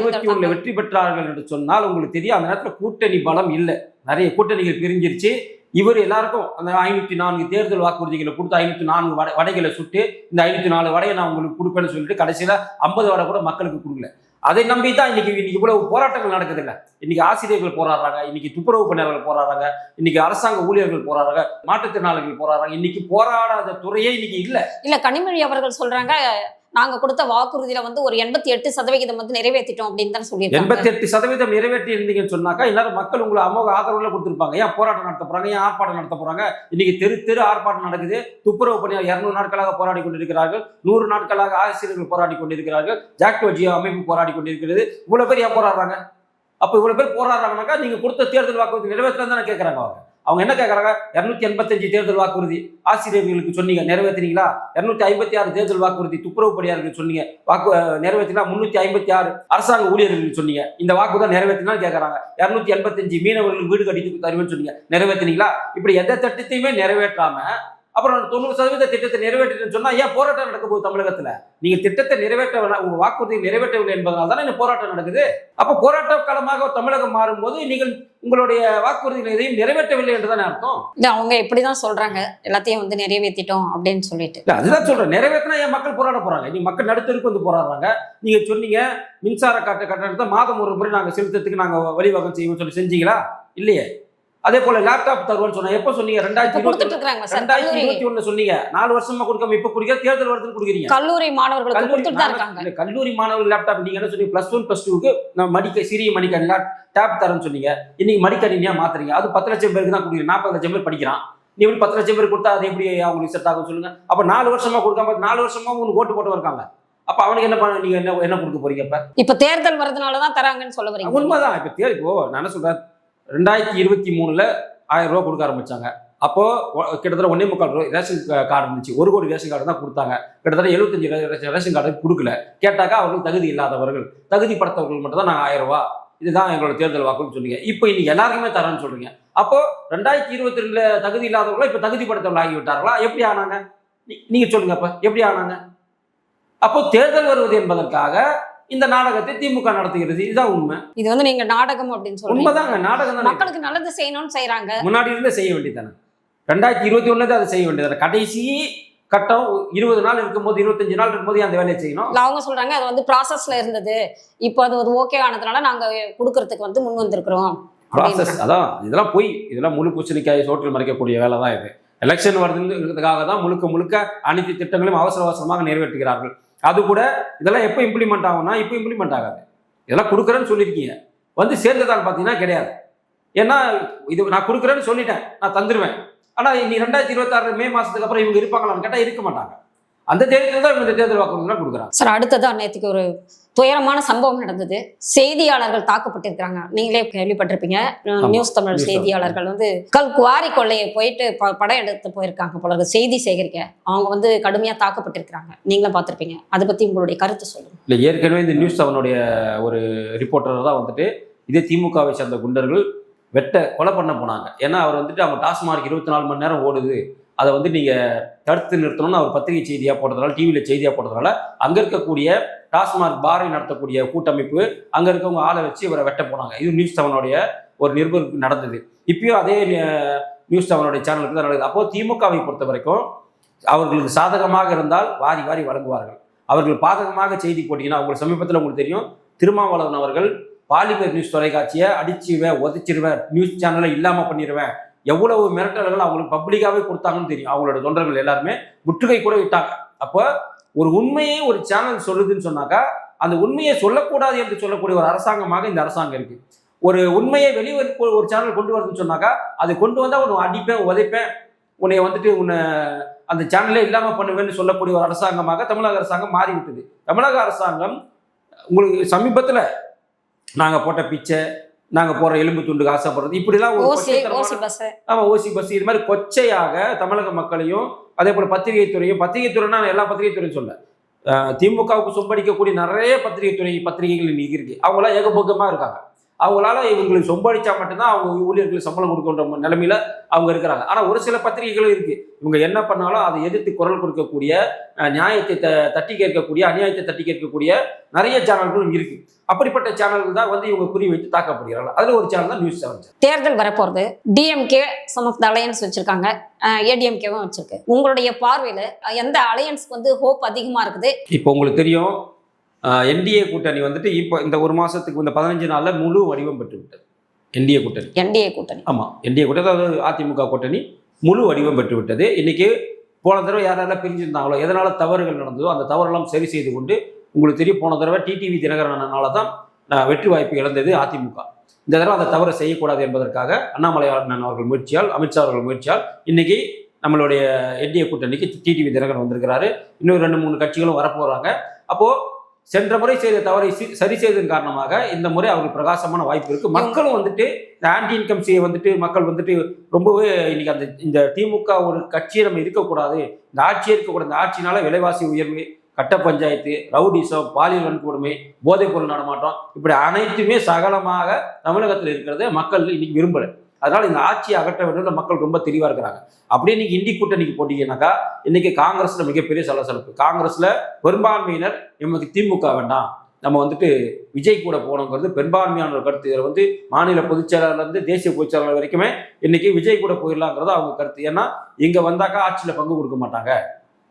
இருபத்தி ஒண்ணுல வெற்றி பெற்றார்கள் என்று சொன்னால் உங்களுக்கு தெரியும் அந்த நேரத்துல கூட்டணி பலம் இல்லை. நிறைய கூட்டணிகள் பிரிஞ்சிருச்சு. இவர் எல்லாருக்கும் அந்த ஐநூத்தி நான்கு தேர்தல் வாக்குறுதிகளை கொடுத்து ஐநூத்தி நான்கு வடை வடைகளை சுட்டு இந்த ஐநூத்தி நாலு வடையை நான் உங்களுக்கு கொடுப்பேன்னு சொல்லிட்டு கடைசியில ஐம்பது வடை கூட மக்களுக்கு கொடுக்கல. அதை நம்பி தான் இன்னைக்கு இன்னைக்கு இவ்வளவு போராட்டங்கள் நடக்குது இல்லை இன்னைக்கு ஆசிரியர்கள் போராடுறாங்க இன்னைக்கு துப்புரவு பணியாளர்கள் போராடுறாங்க இன்னைக்கு அரசாங்க ஊழியர்கள் போராடுறாங்க மாற்றுத்திறனாளிகள் போராடுறாங்க. இன்னைக்கு போராடாத துறையே இன்னைக்கு இல்லை. இல்ல கனிமொழி அவர்கள் சொல்றாங்க நாங்க கொடுத்த வாக்குறுதியில வந்து ஒரு எண்பத்தி எட்டு சதவிகிதம் வந்து நிறைவேற்றிட்டோம் அப்படின்னு தான் சொல்லியிருக்காங்க. எண்பத்தி எட்டு சதவீதம் நிறைவேற்றி இருந்தீங்கன்னு சொன்னாக்கா எல்லாரும் மக்கள் உங்களை அமோக ஆதரவுல கொடுத்துருப்பாங்க. ஏன் போராட்டம் நடத்த போறாங்க? ஏன் ஆர்ப்பாட்டம் நடத்த போறாங்க? இன்னைக்கு தெரு தெரு ஆர்ப்பாட்டம் நடக்குது. துப்புரவு பணியாளர் இருநூறு நாட்களாக போராடி கொண்டிருக்கிறார்கள். நூறு நாட்களாக ஆசிரியர்கள் போராடி கொண்டிருக்கிறார்கள். ஜாக்டோ ஜியோ அமைப்பு போராடி கொண்டிருக்கிறது. இவ்வளவு பேர் ஏன் போராடுறாங்க? அப்ப இவ்வளவு பேர் போராடுறாங்கனாக்கா நீங்க கொடுத்த தேர்தல் வாக்குறுதி நிறைவேற்றலாம் தானே கேட்கறாங்க அவங்க. அவங்க என்ன கேட்குறாங்க இரநூத்தி எண்பத்தஞ்சு தேர்தல் வாக்குறுதி ஆசிரியர்களுக்கு சொன்னீங்க நிறைவேற்றினீங்களா இரநூத்தி ஐம்பத்தி ஆறு தேர்தல் வாக்குறுதி துப்புரவு பணியாளர்களுக்கு சொன்னீங்க வாக்கு நிறைவேற்றினா முன்னூத்தி ஐம்பத்தி ஆறு அரசாங்க ஊழியர்களுக்கு சொன்னீங்க. இந்த வாக்கு தான் நிறைவேற்றினா கேட்குறாங்க இரநூத்தி எண்பத்தஞ்சு மீனவர்களுக்கு வீடு கட்டி தருவேன்னு சொன்னீங்க நிறைவேற்றினீங்களா இப்படி எந்த திட்டத்தையுமே நிறைவேற்றாம அப்புறம் தொண்ணூறு சதவீத திட்டத்தை நிறைவேற்றின்னு சொன்னா ஏன் போராட்டம் நடக்க போகுது தமிழகத்துல? நீங்க திட்டத்தை நிறைவேற்ற வேணா- உங்க வாக்குறுதியை நிறைவேற்றவில்லை என்பதனால தானே இந்த போராட்டம் நடக்குது. அப்ப போராட்ட காலமாக தமிழகம் மாறும்போது நீங்கள் உங்களுடைய வாக்குறுதிகளை எதையும் நிறைவேற்றவில்லை என்றுதானே அர்த்தம்? இல்ல அவங்க இப்படிதான் சொல்றாங்க. எல்லாத்தையும் வந்து நிறைவேற்றிட்டோம் அப்படின்னு சொல்லிட்டு. இல்ல அதுதான் சொல்றேன். நிறைவேற்றினா ஏன் மக்கள் போராட போறாங்க? நீங்க மக்கள் நடுத்தருக்கு வந்து போராடுறாங்க. நீங்க சொன்னீங்க மின்சார காட்டு கட்டணத்தை மாதம் ஒரு முறை நாங்க செலுத்தத்துக்கு நாங்க வழிவகை செய்வோம் சொல்லி செஞ்சீங்களா? இல்லையே. அதே போல லேப்டாப் தருவோம்னு சொன்னா எப்ப சொன்னீங்க? ரெண்டாயிரத்தி சார் ரெண்டாயிரத்தி இருபத்தி ஒண்ணுல சொன்னீங்க. நாலு வருஷமா கொடுக்காம இப்ப குடிக்கிற தேர்தல் வருதுன்னு குடுக்குறீங்க. கல்லூரி மாணவர்களுக்கு கல்லூரி மாணவர்கள் லேப்டாப் நீங்க என்ன சொன்னீங்க? பிளஸ் ஒன் பிளஸ் டூக்கு நம்ம மடிக்க சிறிய மடிக்கணி டேப் தரேன்னு சொன்னீங்க. இன்னைக்கு மடிக்கணினியா மாத்துறீங்க. அது பத்து லட்சம் பேருக்கு தான் கொடுக்குறீங்க. நாற்பது லட்சம் பேர் படிக்கிறான். நீ எப்படி பத்து லட்சம் பேர் கொடுத்தா அது எப்படி அவங்களுக்கு செட் ஆகும் சொல்லுங்க. அப்ப நாலு வருஷமா கொடுக்காம நாலு வருஷமா உனக்கு ஓட்டு போட்டு இருக்காங்க. அப்ப அவனுக்கு என்ன பண்ண நீங்க என்ன என்ன கொடுக்க போறீங்க இப்ப இப்ப தேர்தல் வரதுனாலதான் தராங்கன்னு சொல்ல வரீங்க. உண்மைதான். இப்ப தேர் இப்போ நான் சொல்றேன்? ரெண்டாயிரத்தி இருபத்தி மூணில் ஆயிரம் ரூபா கொடுக்க ஆரம்பித்தாங்க அப்போது கிட்டத்தட்ட ஒன்றே முக்கால் ரேஷன் கார்டு இருந்துச்சு. ஒரு கோடி ரேஷன் கார்டு தான் கொடுத்தாங்க. கிட்டத்தட்ட எழுபத்தஞ்சு ரேஷன் கார்டு கொடுக்கல. கேட்டாக்கா அவர்கள் தகுதி இல்லாதவர்கள். தகுதி படுத்தவர்கள் மட்டும் தான் நாங்கள் ஆயிரம் ரூபா இதுதான் எங்களோட தேர்தல் வாக்குன்னு சொன்னீங்க. இப்போ இன்னைக்கு எல்லாருக்குமே தரேன்னு சொல்றீங்க. அப்போ ரெண்டாயிரத்தி இருபத்தி ரெண்டுல தகுதி இல்லாதவங்களா இப்போ தகுதி படுத்தவர்கள் விட்டார்களா எப்படி ஆனாங்க? நீ- நீங்க சொல்லுங்க அப்ப. எப்படி ஆனாங்க? அப்போ தேர்தல் வருவது என்பதற்காக இந்த நாடகத்தை திமுக நடத்துகிறது. இதுதான் உண்மை. இது வந்து நீங்க நாடகம் அப்படின்னு சொல்றீங்க. உண்மைதாங்க நாடகம் தான் மக்களுக்கு நல்லது செய்யணும்னு செய்யறாங்க முன்னாடி இருந்தே செய்ய வேண்டியதானே ரெண்டாயிரத்தி இருபத்தி ஒண்ணுல அதை செய்ய வேண்டியதானே கடைசி கட்டம் இருபது நாள் இருக்கும்போது இருபத்தஞ்சு நாள் இருக்கும்போது அந்த வேலையை செய்யணும்? அவங்க சொல்றாங்க அது வந்து ப்ராசஸ்ல இருந்தது. இப்போ அது ஒரு ஓகே ஆனதுனால நாங்க கொடுக்கறதுக்கு வந்து முன் வந்திருக்கிறோம் ப்ராசஸ் அதான். இதெல்லாம் போய். இதெல்லாம் முழு பூசணிக்காய் சோற்றில் மறைக்கக்கூடிய வேலை தான் இது. எலெக்ஷன் வருதுங்கிறதுக்காக தான் முழுக்க முழுக்க அனைத்து திட்டங்களையும் அவசர அவசரமாக நிறைவேற்றுகிறார்கள். அது கூட இதெல்லாம் எப்போ இம்ப்ளிமெண்ட் ஆகும்னா இப்போ இம்ப்ளிமெண்ட் ஆகாது. இதெல்லாம் கொடுக்குறேன்னு சொல்லியிருக்கீங்க வந்து சேர்ந்ததால் பார்த்தீங்கன்னா கிடையாது. ஏன்னா இது நான் கொடுக்குறேன்னு சொல்லிட்டேன். நான் தந்துடுவேன் ஆனால் நீ ரெண்டாயிரத்தி இருபத்தாறு மே மாதத்துக்கு அப்புறம் இவங்க இருப்பாங்களான்னு கேட்டால் இருக்க மாட்டாங்க. அந்த தேர்தல் தான் இவங்க இந்த தேர்தல் வாக்குறுதிலாம் கொடுக்குறாங்க. சார் அடுத்ததான் நேற்றுக்கு ஒரு துயரமான சம்பவம் நடந்தது. செய்தியாளர்கள் தாக்கப்பட்டிருக்காங்க நீங்களே கேள்விப்பட்டிருப்பீங்க. நியூஸ் தமிழ் செய்தியாளர்கள் வந்து கல் குவாரி கொள்ளையை போயிட்டு படம் எடுத்து போயிருக்காங்க போல. செய்தி சேகரிக்க அவங்க வந்து கடுமையா தாக்கப்பட்டிருக்காங்க நீங்களும் பார்த்திருப்பீங்க. அதை பத்தி உங்களுடைய கருத்து சொல்லுங்க. இல்லை ஏற்கனவே இந்த நியூஸ் செவனுடைய ஒரு ரிப்போர்ட்டர் தான் வந்துட்டு இதே திமுகவை சேர்ந்த குண்டர்கள் வெட்ட கொலை பண்ண போனாங்க. ஏன்னா அவர் வந்துட்டு அவங்க டாஸ்மார்க் இருபத்தி நாலு மணி நேரம் ஓடுது. அதை வந்து நீங்கள் தடுத்து நிறுத்தணும்னு அவர் பத்திரிகை செய்தியாக போடுறதுனால டிவியில் செய்தியாக போடுறதுனால அங்கே இருக்கக்கூடிய டாஸ்மாக் பாரை நடத்தக்கூடிய கூட்டமைப்பு அங்கே இருக்கவங்க ஆளை வச்சு இவரை வெட்ட போனாங்க. இது நியூஸ் செவனுடைய ஒரு நிருபருக்கு நடந்தது. இப்பயும் அதே நியூஸ் செவனுடைய சேனலுக்கு தான் நடக்குது. அப்போது திமுகவை பொறுத்த வரைக்கும் அவர்களுக்கு சாதகமாக இருந்தால் வாரி வாரி வழங்குவார்கள். அவர்கள் பாதகமாக செய்தி போட்டிங்கன்னா உங்களுக்கு சமீபத்தில் உங்களுக்கு தெரியும். திருமாவளவன் அவர்கள் பாலிமர் நியூஸ் தொலைக்காட்சியை அடிச்சிருவேன் உதைச்சிருவேன் நியூஸ் சேனலை இல்லாமல் பண்ணிடுவேன் எவ்வளவு மிரட்டல்கள் அவங்களுக்கு பப்ளிக்காகவே கொடுத்தாங்கன்னு தெரியும். அவங்களோட தொண்டர்கள் எல்லாருமே முற்றுகை கூட விட்டாங்க அப்போ ஒரு உண்மையை ஒரு சேனல் சொல்லுதுன்னு சொன்னாக்கா அந்த உண்மையை சொல்லக்கூடாது என்று சொல்லக்கூடிய ஒரு அரசாங்கமாக இந்த அரசாங்கம் இருக்கு. ஒரு உண்மையை வெளியே ஒரு சேனல் கொண்டு வருதுன்னு சொன்னாக்கா அது கொண்டு வந்தால் உன்னை அடிப்பேன் உதைப்பேன். உன்னை வந்துட்டு உன்னை அந்த சேனலே இல்லாமல் பண்ணுவேன்னு சொல்லக்கூடிய ஒரு அரசாங்கமாக தமிழக அரசாங்கம் மாறிவிட்டது. தமிழக அரசாங்கம் உங்களுக்கு சமீபத்தில் நாங்கள் போட்ட பிச்சை நாங்க போற எலும்பு துண்டுக்கு ஆசைப்படுறது. இப்படிலாம் ஒரு ஓசி கொச்சைத்தனமான- ஓசி பஸ். ஆமா ஓசி பஸ். இது மாதிரி கொச்சையாக தமிழக மக்களையும் அதே போல பத்திரிகை துறையும் பத்திரிகை துறைனா எல்லா பத்திரிகை துறையும் சொல்ல திமுகவுக்கு சொம்படிக்கக்கூடிய நிறைய பத்திரிகை துறை பத்திரிகைகள் இன்னைக்கு இருக்கு. அவங்களாம் ஏகபோகமா இருக்காங்க. அவங்களால இவங்களுக்கு சொம்படிச்சா மட்டும்தான் அவங்க ஊழியர்களுக்கு சம்பளம் கொடுக்கின்ற நிலைமையில அவங்க இருக்கிறாங்க. ஆனா ஒரு சில பத்திரிகைகளும் இருக்கு. இவங்க என்ன பண்ணாலும் அதை எதிர்த்து குரல் கொடுக்கக்கூடிய நியாயத்தை த தட்டி கேட்கக்கூடிய அநியாயத்தை தட்டி கேட்கக்கூடிய நிறைய சேனல்களும் இருக்கு. அப்படிப்பட்ட சேனல்கள் தான் வந்து இவங்க குறி வைத்து தாக்கப்படுகிறார்கள். அதுல ஒரு சேனல் தான் நியூஸ் செவன் தேர்தல் வரப்போறது DMK some of the alliance வச்சிருக்காங்க. ஏடிஎம்கேவும் வச்சிருக்கு. உங்களுடைய பார்வையில எந்த அலையன்ஸ்க்கு வந்து ஹோப் அதிகமா இருக்குது? இப்போ உங்களுக்கு தெரியும் என்டிஏ கூட்டணி வந்துட்டு இப்போ இந்த ஒரு மாசத்துக்கு இந்த பதினஞ்சு நாள்ல முழு வடிவம் பெற்று விட்டது என்டிஏ கூட்டணி. என்டிஏ கூட்டணி. ஆமா என்டிஏ கூட்டணி அதாவது அதிமுக கூட்டணி முழு வடிவம் பெற்று விட்டது இன்னைக்கு போன தடவை யாரெல்லாம் பிரிஞ்சிருந்தாங்களோ எதனால தவறுகள் நடந்ததோ அந்த தவறெல்லாம் சரி செய்து கொண்டு உங்களுக்கு தெரியும் போன தடவை டிடிவி தினகரனால தான் வெற்றி வாய்ப்பு இழந்தது அதிமுக. இந்த தடவை அந்த தவறை செய்யக்கூடாது என்பதற்காக அண்ணாமலை அண்ணன் அவர்கள் முயற்சியால் அமித்ஷா அவர்கள் முயற்சியால் இன்னைக்கு நம்மளுடைய என்டிஏ கூட்டணிக்கு டிடிவி தினகரன் வந்திருக்கிறாரு. இன்னும் ரெண்டு மூணு கட்சிகளும் வரப்போறாங்க. அப்போ சென்ற முறை செய்த தவறை சரி செய்ததன் காரணமாக இந்த முறை அவருக்கு பிரகாசமான வாய்ப்பு இருக்கு. மக்களும் வந்துட்டு இந்த ஆன்டி இன்கம் சியை வந்துட்டு மக்கள் வந்துட்டு ரொம்பவே இன்னைக்கு அந்த இந்த திமுக ஒரு கட்சியை நம்ம இருக்கக்கூடாது. இந்த ஆட்சியே இருக்கக்கூடாது. இந்த ஆட்சினால விலைவாசி உயர்வு கட்ட பஞ்சாயத்து ரவுடிசம் பாலியல் வன்கொடுமை போதைப் பொருள் நடமாட்டம் இப்படி அனைத்துமே சகலமாக தமிழகத்தில் இருக்கிறத மக்கள் இன்னைக்கு விரும்பலை. அதனால் இந்த ஆட்சியை அகற்ற வேண்டும் மக்கள் ரொம்ப தெளிவாக இருக்கிறாங்க. அப்படியே நீங்கள் இந்தி கூட்டணிக்கு போட்டீங்கன்னாக்கா இன்னைக்கு காங்கிரஸில் மிகப்பெரிய சலசலப்பு. காங்கிரஸில் பெரும்பான்மையினர் நமக்கு திமுக வேண்டாம். நம்ம வந்துட்டு விஜய் கூட போனோங்கிறது பெரும்பான்மையான ஒரு கருத்து. இதில் வந்து மாநில பொதுச்செயலாளர்லேருந்து தேசிய பொதுச்செயலாளர் வரைக்குமே இன்னைக்கு விஜய் கூட போயிடலாங்கிறது அவங்க கருத்து. ஏன்னா இங்கே வந்தாக்கா ஆட்சியில் பங்கு கொடுக்க மாட்டாங்க.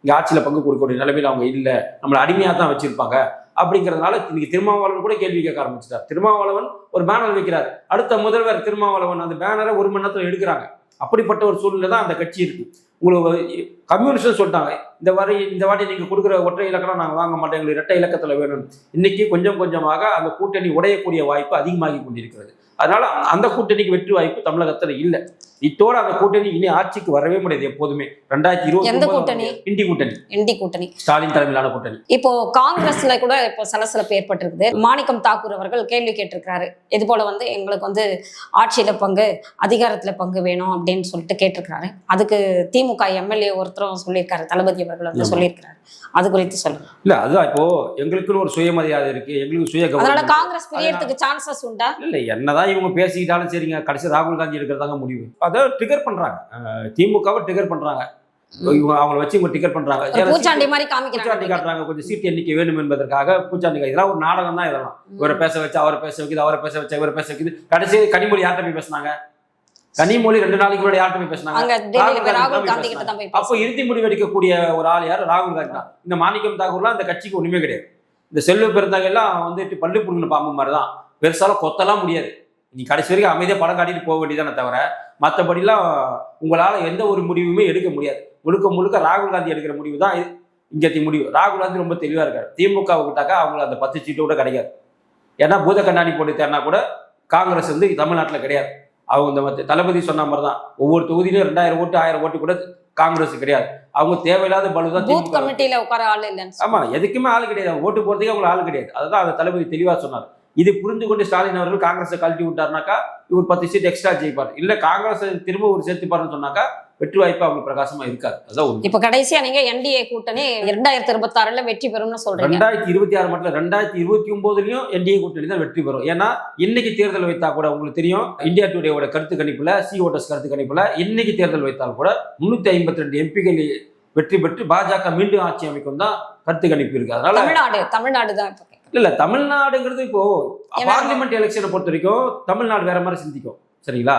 இங்கே ஆட்சியில் பங்கு கொடுக்கக்கூடிய நிலைமையில் அவங்க இல்லை. நம்மளை அடிமையாக தான் வச்சுருப்பாங்க. அப்படிங்கிறதுனால இன்னைக்கு திருமாவளவன் கூட கேள்வி கேட்க ஆரம்பிச்சிட்டார். திருமாவளவன் ஒரு பேனர் வைக்கிறார். அடுத்த முதல்வர் திருமாவளவன் அந்த பேனரை ஒரு மணி நேரத்தில் எடுக்கிறாங்க. அப்படிப்பட்ட ஒரு சூழ்நிலை தான் அந்த கட்சி இருக்கு. உங்களுக்கு கம்யூனிஸ்ட் சொல்லிட்டாங்க. இந்த வாரி இந்த வாட்டி நீங்க கொடுக்குற ஒற்றை இலக்கணம் நாங்கள் வாங்க மாட்டோம். எங்களுக்கு இரட்டை இலக்கத்தில் வேணும். இன்னைக்கு கொஞ்சம் கொஞ்சமாக அந்த கூட்டணி உடையக்கூடிய வாய்ப்பு அதிகமாகி கொண்டிருக்கிறது. அதனால அந்த கூட்டணிக்கு வெற்றி வாய்ப்பு தமிழகத்தில் இல்லை. இத்தோட அந்த கூட்டணி இனி ஆட்சிக்கு வரவே முடியாது எப்போதுமே. ரெண்டாயிரத்தி எந்த இருபத்தி கூட்டணி? இந்தி கூட்டணி. கூட்டணி. ஸ்டாலின் தலைமையிலான கூட்டணி. இப்போ காங்கிரஸ்ல கூட இப்போ சலசலப்பு ஏற்பட்டிருக்குது. மாணிக்கம் தாக்கூர் அவர்கள் கேள்வி கேட்டிருக்கிறாரு. இது போல வந்து எங்களுக்கு வந்து ஆட்சியில பங்கு அதிகாரத்துல பங்கு வேணும் அப்படின்னு சொல்லிட்டு கேட்டிருக்கிறாரு. அதுக்கு திமுக எம்எல்ஏ ஒருத்தரும் சொல்லியிருக்காரு. தளபதி அவர்கள் வந்து. சொல்லியிருக்காரு அது குறித்து சொல்லுங்க. இல்ல அதுதான் இப்போ எங்களுக்குன்னு ஒரு சுயமரியாதை இருக்கு. எங்களுக்கு சுய அதனால காங்கிரஸ் பிரியறதுக்கு சான்சஸ் உண்டா? இல்ல என்னதான் இவங்க பேசிக்கிட்டாலும் சரிங்க. கடைசி ராகுல் காந்தி எடுக்கிறதாங்க முடிவு. அதை ட்ரிகர் பண்றாங்க. அஹ் திமுகவை ட்ரிகர் பண்றாங்க. அவங்கள வச்சு இவங்க ட்ரிகர் பண்றாங்க. பூச்சாண்டி மாதிரி பூச்சாண்டி காட்டுறாங்க. கொஞ்சம் சீட் எண்ணிக்கை வேணும் என்பதற்காக பூச்சாண்டி இதெல்லாம் ஒரு நாடகம் தான் இதெல்லாம். இவரை பேச வச்சு அவரை பேச வைக்குது அவரை பேச வச்சு இவரை பேச வைக்குது. கடைசி கனிமொழி யார்கிட்ட போய் பேசினாங்க? கனிமொழி ரெண்டு நாளைக்கு முன்னாடி யார்கிட்ட போய் பேசினாங்க? அப்போ இறுதி முடிவு எடுக்கக்கூடிய ஒரு ஆள் யார்? ராகுல் காந்தி தான். இந்த மாணிக்கம் தாக்கூர்லாம் இந்த கட்சிக்கு ஒண்ணுமே கிடையாது. இந்த செல்வ பெருந்தகை எல்லாம் வந்துட்டு பள்ளி புடுங்கின பாம்பு மாதிரி தான். பெருசாலாம் கொத்தலாம் முடியாது. நீ கடைசி வரைக்கும் அமைதியா படம் காட்டிட்டு போக வேண்டியதானே தவிர மற்றபடிலாம் உங்களால எந்த ஒரு முடிவுமே எடுக்க முடியாது. முழுக்க முழுக்க ராகுல் காந்தி எடுக்கிற முடிவு தான் இங்கத்தி முடிவு. ராகுல் காந்தி ரொம்ப தெளிவா இருக்காரு. திமுக விட்டாக்கா அவங்களுக்கு அந்த பத்து சீட்டு கூட கிடைக்காது. ஏன்னா பூத கண்ணாடி போட்டு தேர்னா கூட காங்கிரஸ் வந்து தமிழ்நாட்டில் கிடையாது. அவங்க இந்த தளபதி சொன்ன மாதிரி தான் ஒவ்வொரு தொகுதியிலும் ரெண்டாயிரம் ஓட்டு ஆயிரம் ஓட்டு கூட காங்கிரஸ் கிடையாது. அவங்க தேவையில்லாத பலு தான் பூத் திமுக கமிட்டியில உட்கார ஆள் இல்லைன்னு ஆமா எதுக்குமே ஆள் கிடையாது. ஓட்டு போறதுக்கு அவங்க ஆள் கிடையாது. அதுதான் அந்த தளபதி தெளிவா சொன்னார். இது புரிந்து கொண்டு ஸ்டாலின் அவர்கள் காங்கிரஸை கழட்டி விட்டாருனாக்கா இவர் பத்து சீட் எக்ஸ்ட்ரா ஜெயிப்பார். இல்ல காங்கிரஸ் திரும்ப ஒரு சேர்த்துப்பாருன்னு சொன்னாக்கா வெற்றி வாய்ப்பு அவங்களுக்கு பிரகாசமா இருக்காது. அதான் இப்ப கடைசியா நீங்க என்டிஏ கூட்டணி ரெண்டாயிரத்தி இருபத்தி ஆறுல வெற்றி பெறும்னு சொல்றீங்க. ரெண்டாயிரத்தி இருபத்தி ஆறு மட்டும் ரெண்டாயிரத்தி இருபத்தி ஒன்பதுலயும் என்டிஏ கூட்டணி தான் வெற்றி பெறும். ஏன்னா இன்னைக்கு தேர்தல் வைத்தா கூட உங்களுக்கு தெரியும் இந்தியா டுடேவோட கருத்து கணிப்புல சி ஓட்டர்ஸ் கருத்து கணிப்புல இன்னைக்கு தேர்தல் வைத்தால் கூட முன்னூத்தி ஐம்பத்தி ரெண்டு எம்பிகள் வெற்றி பெற்று பாஜக மீண்டும் ஆட்சி அமைக்கும் தான் கருத்து கணிப்பு இருக்கு. அதனால தமிழ்நாடு தமிழ்நாடு தான். இல்ல தமிழ்நாடுங்கிறது இப்போ பார்லிமெண்ட் எலெக்ஷனை பொறுத்த வரைக்கும் தமிழ்நாடு வேற மாதிரி சிந்திக்கும். சரிங்களா?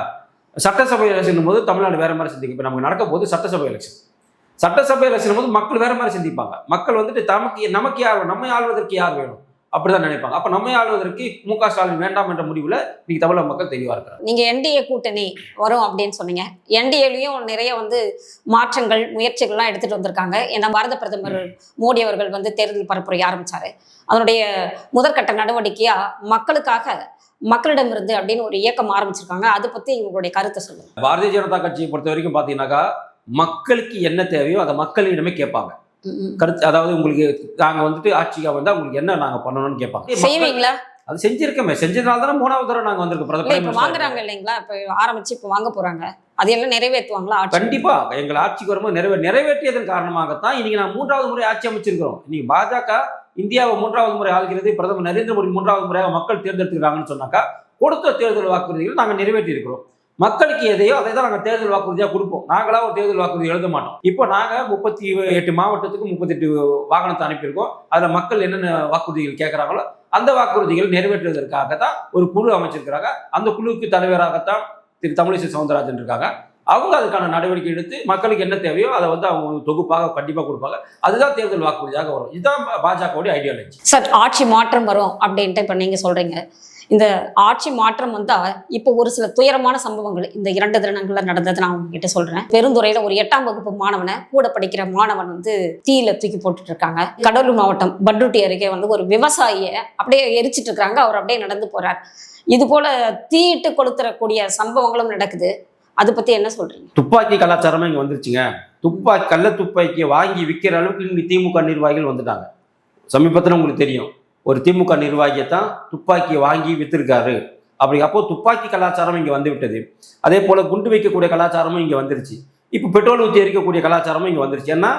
சட்டசபை எலெக்ஷன் போது தமிழ்நாடு வேற மாதிரி சிந்திக்கும். இப்போ நமக்கு நடக்க போது சட்டசபை எலெக்ஷன் சட்டசபை எலெக்ஷன் போது மக்கள் வேற மாதிரி சிந்திப்பாங்க. மக்கள் வந்துட்டு தமக்கு நமக்கு யார் வேணும்? நம்மை ஆள்வதற்கு யார் வேணும்? அப்படிதான் நினைப்பாங்க. அப்ப நம்மை ஆளுவதற்கு மு க ஸ்டாலின் வேண்டாம் என்ற முடிவுல இன்னைக்கு தமிழக மக்கள் தெளிவா இருக்கிறாங்க நீங்க என்டிஏ கூட்டணி வரும் அப்படின்னு சொன்னீங்க. என்டிஏலையும் நிறைய வந்து மாற்றங்கள் முயற்சிகள்லாம் எடுத்துட்டு வந்திருக்காங்க. ஏன்னா பாரத பிரதமர் மோடி அவர்கள் வந்து தேர்தல் பரப்புரை ஆரம்பிச்சாரு. அதனுடைய முதற்கட்ட நடவடிக்கையா மக்களுக்காக மக்களிடமிருந்து அப்படின்னு ஒரு இயக்கம் ஆரம்பிச்சிருக்காங்க. அதை பத்தி உங்களுடைய கருத்தை சொல்லுங்க. பாரதிய ஜனதா கட்சியை பொறுத்த வரைக்கும் பாத்தீங்கன்னாக்கா மக்களுக்கு என்ன தேவையோ அதை மக்களிடமே கேட்பாங்க. கருத்து அதாவது உங்களுக்கு நாங்க வந்துட்டு ஆட்சிக்கு வந்தா உங்களுக்கு என்ன நாங்க பண்ணணும்னு கேட்பாங்க. செய்வீங்களா? அது செஞ்சிருக்கோமே. செஞ்சதுனால தானே மூணாவது தடவை நாங்க வந்திருக்கோம். பிரதமர் இப்ப வாங்குறாங்க இல்லைங்களா? இப்ப ஆரம்பிச்சு இப்ப வாங்க போறாங்க. அதையெல்லாம் நிறைவேற்றுவாங்களா ஆட்சி? கண்டிப்பா. எங்கள் ஆட்சிக்கு வரும்போது நிறைவே நிறைவேற்றியதன் காரணமாகத்தான் இன்னைக்கு நான் மூன்றாவது முறை ஆட்சி அமைச்சிருக்கிறோம். இன்னைக்கு பாஜக இந்தியாவை மூன்றாவது முறை ஆள்கிறது பிரதமர் நரேந்திர மோடி மூன்றாவது முறையாக மக்கள் தேர்ந்தெடுத்துக்கிறாங்கன்னு சொன்னாக்கா கொடுத்த தேர்தல் வாக்குறுதிகள் நாங்கள் நிறைவேற்றி இருக்கிறோம் மக்களுக்கு எதையோ அதை தான் நாங்கள் தேர்தல் வாக்குறுதியாக கொடுப்போம். நாங்களாக ஒரு தேர்தல் வாக்குறுதி எழுத மாட்டோம். இப்போ நாங்கள் முப்பத்தி எட்டு மாவட்டத்துக்கு முப்பத்தெட்டு வாகனத்தை அனுப்பியிருக்கோம். அதில் மக்கள் என்னென்ன வாக்குறுதிகள் கேட்குறாங்களோ அந்த வாக்குறுதிகள் நிறைவேற்றுவதற்காக தான் ஒரு குழு அமைச்சிருக்கிறாங்க. அந்த குழுவுக்கு தலைவராகத்தான் திரு தமிழிசை சவுந்தரராஜன் இருக்காங்க. அவங்க அதுக்கான நடவடிக்கை எடுத்து மக்களுக்கு என்ன தேவையோ அதை வந்து அவங்க தொகுப்பாக கண்டிப்பாக கொடுப்பாங்க. அதுதான் தேர்தல் வாக்குறுதியாக வரும். இதுதான் பாஜகவுடைய ஐடியாலஜி சார் ஆட்சி மாற்றம் வரும் அப்படின்ட்டு இப்போ நீங்கள் சொல்கிறீங்க இந்த ஆட்சி மாற்றம் வந்தால் இப்போ ஒரு சில துயரமான சம்பவங்கள் இந்த இரண்டு தினங்களில் நடந்தது நான் உங்ககிட்ட சொல்கிறேன் பெருந்துறையில் ஒரு எட்டாம் வகுப்பு மாணவனை கூட படிக்கிற மாணவன் வந்து தீயில தூக்கி போட்டுட்டு இருக்காங்க கடலூர் மாவட்டம் பட்ருட்டி அருகே வந்து ஒரு விவசாயியை அப்படியே எரிச்சிட்டு இருக்காங்க அவர் அப்படியே நடந்து போறார். இது போல தீயிட்டு கொளுத்துறக்கூடிய சம்பவங்களும் நடக்குது. அதை பத்தி என்ன சொல்றீங்க? துப்பாக்கி கலாச்சாரமே இங்கே வந்துருச்சுங்க. துப்பாக்கி கள்ள துப்பாக்கியை வாங்கி விற்கிற அளவுக்கு இங்கே திமுக நிர்வாகிகள் வந்துட்டாங்க. சமீபத்தில் உங்களுக்கு தெரியும். ஒரு திமுக நிர்வாகியை தான் துப்பாக்கியை வாங்கி விற்றுருக்காரு அப்படி அப்போ துப்பாக்கி கலாச்சாரம் இங்கே வந்து விட்டது. அதே போல் குண்டு வைக்கக்கூடிய கலாச்சாரமும் இங்கே வந்துருச்சு. இப்போ பெட்ரோல் ஊற்றி எரிக்கக்கூடிய கலாச்சாரமும் இங்கே வந்துருச்சு. ஏன்னா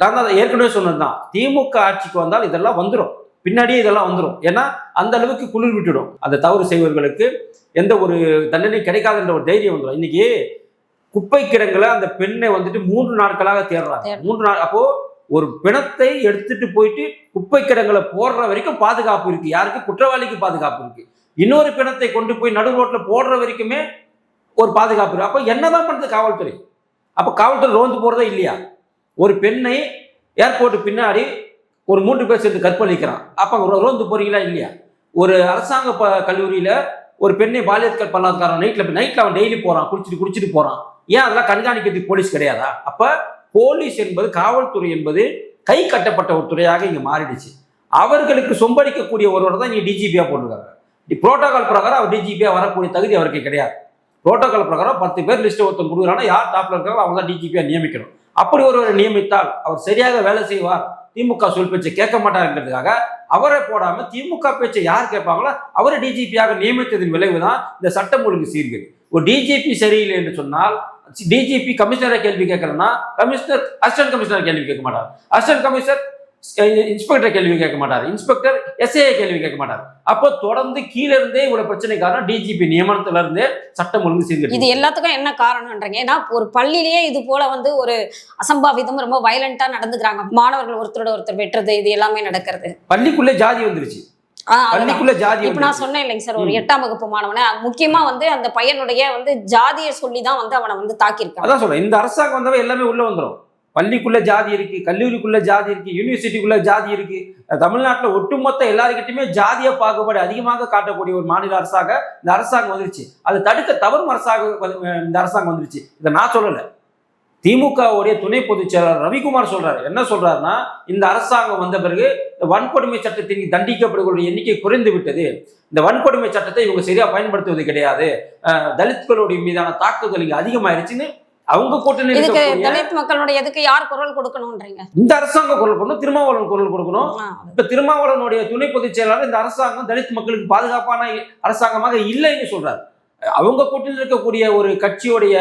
நான் தான் ஏற்கனவே சொன்னது தான் திமுக ஆட்சிக்கு வந்தால் இதெல்லாம் வந்துடும் பின்னாடியே இதெல்லாம் வந்துடும் ஏன்னா அந்த அளவுக்கு குளிர் விட்டுடும். அந்த தவறு செய்வர்களுக்கு எந்த ஒரு தண்டனை கிடைக்காதுன்ற ஒரு தைரியம் வந்துடும் இன்னைக்கு குப்பை கிடங்குல அந்த பெண்ணை வந்துட்டு மூன்று நாட்களாக தேடுறாங்க. மூன்று நாள் அப்போ ஒரு பிணத்தை எடுத்துட்டு போயிட்டு குப்பை கிடங்குல போடுற வரைக்கும் பாதுகாப்பு இருக்கு. யாருக்கு? குற்றவாளிக்கு பாதுகாப்பு இருக்கு. இன்னொரு பிணத்தை கொண்டு போய் நடு ரோட்ல போடுற வரைக்குமே ஒரு பாதுகாப்பு இருக்கு. அப்போ என்னதான் பண்ணுது காவல்துறை? அப்போ காவல்துறை ரோந்து போறதே இல்லையா? ஒரு பெண்ணை ஏர்போர்ட் பின்னாடி ஒரு மூன்று பேர் சேர்ந்து கற்பழிக்கிறான். அப்போ ரோந்து போறீங்களா இல்லையா? ஒரு அரசாங்க ப கல்லூரியில் ஒரு பெண்ணை பாலியல் பலாத்காரம் நைட்ல நைட்ல அவன் டெய்லி போறான் குடிச்சிட்டு குடிச்சிட்டு போறான். ஏன் அதெல்லாம் கண்காணிக்கிறதுக்கு போலீஸ் கிடையாதா? அப்ப போலீஸ் என்பது காவல்துறை என்பது கை கட்டப்பட்ட ஒரு துறையாக இங்க மாறிடுச்சு. அவர்களுக்கு சொம்படிக்கக்கூடிய ஒருவர் தான் இங்க டிஜிபியா போட்டிருக்காங்க. புரோட்டோகால் பிரகாரம் அவர் டிஜிபியா வரக்கூடிய தகுதி அவருக்கு கிடையாது. புரோட்டோகால் பிரகாரம் பத்து பேர் லிஸ்ட் ஒருத்தர் கொடுக்குறாங்கன்னா யார் டாப்ல இருக்காங்களோ அவங்க தான் டிஜிபியா நியமிக்கணும். அப்படி ஒருவரை நியமித்தால் அவர் சரியாக வேலை செய்வார். திமுக சொல் பேச்சை கேட்க மாட்டாருங்கிறதுக்காக அவரை போடாம திமுக பேச்சை யார் கேட்பாங்களோ அவரை டிஜிபியாக நியமித்ததன் விளைவு தான் இந்த சட்டம் ஒழுங்கு சீர்கேடு. ஒரு டிஜிபி சரியில்லை என்று சொன்னால் டிஜிபி கமிஷனரை கேள்வி கேட்கலன்னா கமிஷனர் அசிஸ்டன்ட் கமிஷனர் கேள்வி கேட்க மாட்டார். அசிஸ்டன்ட் கமிஷனர் இன்ஸ்பெக்டர் கேள்வி கேட்க மாட்டார். இன்ஸ்பெக்டர் எஸ்ஐ கேள்வி கேட்க மாட்டார். அப்போ தொடர்ந்து கீழ இருந்தே இவ்வளவு பிரச்சனை காரணம் டிஜிபி நியமனத்துல இருந்தே சட்டம் ஒழுங்கு இது சீர்கேடு எல்லாத்துக்கும் என்ன காரணம்ன்றீங்க? ஏன்னா ஒரு பள்ளியிலேயே இது போல வந்து ஒரு அசம்பாவிதம் ரொம்ப வயலண்டா நடந்துக்கிறாங்க. மாணவர்கள் ஒருத்தரோட ஒருத்தர் வெட்டுறது இது எல்லாமே நடக்கிறது. பள்ளிக்குள்ளே ஜாதி வந்துருச்சு. பள்ளிக்குள்ள ஜாதி இப்ப நான். சொன்னேன் இல்லைங்க சார் ஒரு. எட்டாம் வகுப்பு மாணவனை. முக்கியமா வந்து அந்த பையனுடைய வந்து ஜாதியை சொல்லி தான் வந்து அவனை வந்து தாக்கியிருக்காங்க. அதான் சொல்றேன். இந்த அரசாங்கம் வந்தவ எல்லாமே உள்ள வந்துடும் பள்ளிக்குள்ள ஜாதி இருக்கு கல்லூரிக்குள்ள ஜாதி இருக்கு யூனிவர்சிட்டிக்குள்ள ஜாதி இருக்கு. தமிழ்நாட்டில் ஒட்டுமொத்த எல்லாருக்கிட்டையுமே ஜாதிய பாகுபாடு அதிகமாக காட்டக்கூடிய ஒரு மாநில அரசாக இந்த அரசாங்கம் வந்துருச்சு. அதை தடுக்க தவறும் அரசாக இந்த அரசாங்கம் வந்துருச்சு. இதை நான் சொல்லலை. திமுகவுடைய துணை பொதுச் செயலாளர் ரவிக்குமார் சொல்றாரு. என்ன சொல்றாருன்னா இந்த அரசாங்கம் வந்த பிறகு இந்த வன்கொடுமை சட்டத்தின் தண்டிக்கப்படுகளுடைய எண்ணிக்கை குறைந்து விட்டது. இந்த வன்கொடுமை சட்டத்தை இவங்க சரியா பயன்படுத்துவது கிடையாது. தலித்களுடைய மீதான தாக்குதல் இங்கே அதிகமாயிருச்சுன்னு அவங்க கூட்டணி இதுக்கு தலித் மக்களுடைய எதுக்கு யார் குரல் கொடுக்கணும்ன்றீங்க? இந்த அரசாங்கம் குரல் கொடுக்கணும் திருமாவளவன் குரல் கொடுக்கணும். இப்ப திருமாவளவனுடைய துணை பொதுச் செயலாளர் இந்த அரசாங்கம் தலித் மக்களுக்கு பாதுகாப்பான அரசாங்கமாக இல்லைன்னு சொல்றாரு. அவங்க கூட்டணியில் இருக்கக்கூடிய ஒரு கட்சியுடைய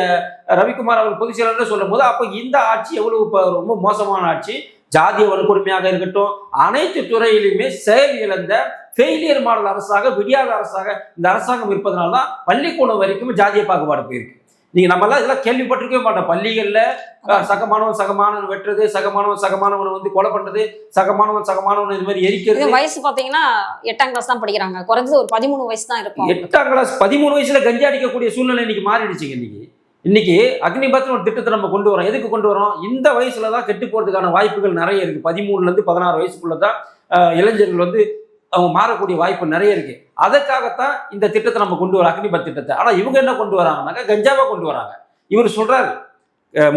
ரவிக்குமார் அவர் பொதுச் செயலாளர் சொல்லும் போது அப்ப இந்த ஆட்சி எவ்வளவு ரொம்ப மோசமான ஆட்சி. ஜாதிய வன்கொடுமையாக இருக்கட்டும் அனைத்து துறையிலுமே செயல் இழந்த ஃபெயிலியர் மாடல் அரசாக விடியாத அரசாக இந்த அரசாங்கம் இருப்பதனால தான் பள்ளிக்கூடம் வரைக்கும் ஜாதிய பாகுபாடு போயிருக்கு. நீங்க நம்ம எல்லாம் இதெல்லாம் கேள்விப்பட்டிருக்கவே மாட்டோம். பள்ளிகள்ல சகமானவன் சகமானவன் வெட்டுறது சகமானவன் சகமானவனை வந்து கொலை பண்றது சகமானவன் சகமானவன் இது மாதிரி எரிக்கிறது. வயசு பாத்தீங்கன்னா எட்டாம் கிளாஸ் தான் படிக்கிறாங்க. குறைஞ்சது ஒரு பதிமூணு வயசு தான் இருக்கும். எட்டாம் கிளாஸ் பதிமூணு வயசுல கஞ்சி அடிக்கக்கூடிய சூழ்நிலை இன்னைக்கு மாறிடுச்சுங்க இன்னைக்கு. இன்னைக்கு அக்னிபத்னு ஒரு திட்டத்தை நம்ம கொண்டு வரோம். எதுக்கு கொண்டு வரோம்? இந்த வயசுல தான் கெட்டு போறதுக்கான வாய்ப்புகள் நிறைய இருக்கு. பதிமூணுல இருந்து பதினாறு வயசுக்குள்ள தான் இளைஞர்கள் வந்து அவங்க மாறக்கூடிய வாய்ப்பு நிறைய இருக்கு. அதற்காகத்தான் இந்த திட்டத்தை நம்ம கொண்டு வர அக்னிபத் திட்டத்தை. ஆனால் இவங்க என்ன கொண்டு வராங்கன்னாக்கா கஞ்சாவை கொண்டு வராங்க. இவர் சொல்றாரு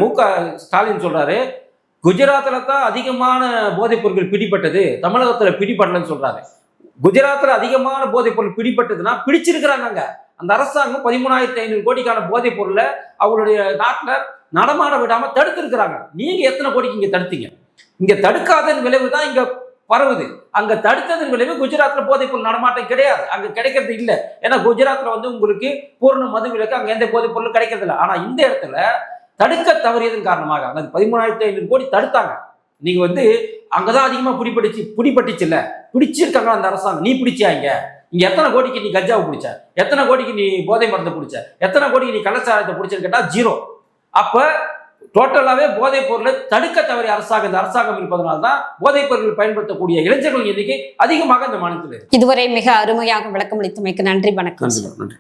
மு க ஸ்டாலின் சொல்றாரு குஜராத்தில் தான் அதிகமான போதைப் பொருட்கள் பிடிபட்டது தமிழகத்தில் பிடிபடலன்னு சொல்றாரு. குஜராத்தில் அதிகமான போதைப் பொருள் பிடிபட்டதுன்னா பிடிச்சிருக்கிறாங்க அங்க அந்த அரசாங்கம் பதிமூணாயிரத்தி ஐநூறு கோடிக்கான போதைப் பொருளை அவங்களுடைய நாட்டில் நடமாட விடாம தடுத்திருக்கிறாங்க. நீங்க எத்தனை கோடிக்கு இங்க தடுத்தீங்க? இங்க தடுக்காதன் விளைவு தான் இங்க பரவுது. அங்க தடுத்ததன் விளைவு குஜராத்ல போதைப்பொருள் நடமாட்டம் கிடையாது. அங்க கிடைக்கிறது இல்லை. ஏன்னா குஜராத்ல வந்து உங்களுக்கு பூர்ண மது விலக்கு அங்க எந்த போதைப் பொருளும் கிடைக்கிறது இல்லை. ஆனா இந்த இடத்துல தடுக்க தவறியதன் காரணமாக அங்க பதிமூணாயிரத்தி ஐநூறு கோடி தடுத்தாங்க. நீங்க வந்து அங்கதான் அதிகமா பிடிபட்டுச்சு பிடிபட்டுச்சு இல்ல. பிடிச்சிருக்காங்க அந்த அரசாங்கம்? நீ பிடிச்சாங்க இங்க? எத்தனை கோடிக்கு நீ கஞ்சாவை பிடிச்ச? எத்தனை கோடிக்கு நீ போதை மருந்தை பிடிச்ச? எத்தனை கோடிக்கு நீ கள்ளச்சாரத்தை பிடிச்சன்னு கேட்டா ஜீரோ. அப்ப டோட்டலாவே போதைப் பொருளை தடுக்க தவறிய அரசாங்கம் இந்த அரசாங்கம் இருப்பதனால தான் போதைப் பொருட்கள் பயன்படுத்தக்கூடிய இளைஞர்கள் எண்ணிக்கை அதிகமாக இந்த மாநிலத்தில் இதுவரை மிக அருமையாக விளக்கமளித்தமைக்கு நன்றி வணக்கம். நன்றி.